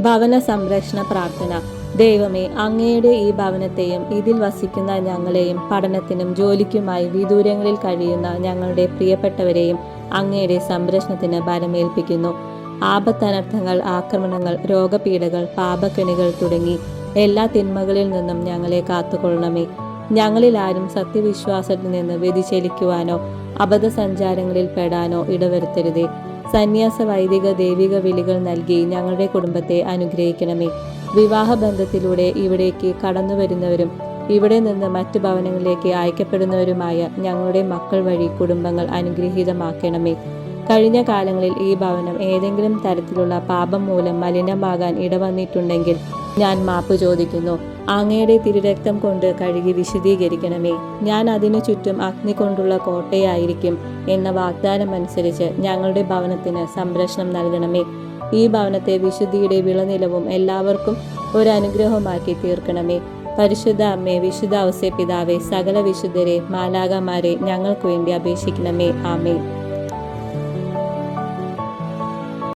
ഭവന സംരക്ഷണ പ്രാർത്ഥന. ദൈവമേ അങ്ങയുടെ ഈ ഭവനത്തെയും ഇതിൽ വസിക്കുന്ന ഞങ്ങളെയും പഠനത്തിനും ജോലിക്കുമായി വിദൂരങ്ങളിൽ കഴിയുന്ന ഞങ്ങളുടെ പ്രിയപ്പെട്ടവരെയും അങ്ങയുടെ സംരക്ഷണത്തിന് ബലമേൽപ്പിക്കുന്നു. ആപത്തനർത്ഥങ്ങൾ ആക്രമണങ്ങൾ രോഗപീഠകൾ പാപക്കെണികൾ തുടങ്ങി എല്ലാ തിന്മകളിൽ നിന്നും ഞങ്ങളെ കാത്തുകൊള്ളണമേ. ഞങ്ങളിൽ ആരും സത്യവിശ്വാസത്തിൽ നിന്ന് വ്യതിചലിക്കുവാനോ അബദ്ധസഞ്ചാരങ്ങളിൽ പെടാനോ ഇടവരുത്തരുതേ. സന്യാസ വൈദിക ദൈവിക വിളികൾ നൽകി ഞങ്ങളുടെ കുടുംബത്തെ അനുഗ്രഹിക്കണമേ. വിവാഹ ബന്ധത്തിലൂടെ ഇവിടേക്ക് കടന്നു വരുന്നവരും ഇവിടെ നിന്ന് മറ്റു ഭവനങ്ങളിലേക്ക് അയക്കപ്പെടുന്നവരുമായ ഞങ്ങളുടെ മക്കൾ വഴി കുടുംബങ്ങൾ അനുഗ്രഹീതമാക്കണമേ. കഴിഞ്ഞ കാലങ്ങളിൽ ഈ ഭവനം ഏതെങ്കിലും തരത്തിലുള്ള പാപം മൂലം മലിനമാകാൻ ഇടവന്നിട്ടുണ്ടെങ്കിൽ ഞാൻ മാപ്പ് ചോദിക്കുന്നു. അങ്ങയുടെ തിരുരക്തം കൊണ്ട് കഴുകി വിശദീകരിക്കണമേ. ഞാൻ അതിനു ചുറ്റും അഗ്നി കൊണ്ടുള്ള കോട്ടയായിരിക്കും എന്ന വാഗ്ദാനം അനുസരിച്ച് ഞങ്ങളുടെ ഭവനത്തിന് സംരക്ഷണം നൽകണമേ. ഈ ഭവനത്തെ വിശുദ്ധിയുടെ വിളനിലവും എല്ലാവർക്കും ഒരു അനുഗ്രഹമാക്കി തീർക്കണമേ. പരിശുദ്ധ അമ്മേ വിശുദ്ധ ഔസേ പിതാവേ സകല വിശുദ്ധരെ മാലാകമാരെ ഞങ്ങൾക്ക് വേണ്ടി അപേക്ഷിക്കണമേ. ആമേ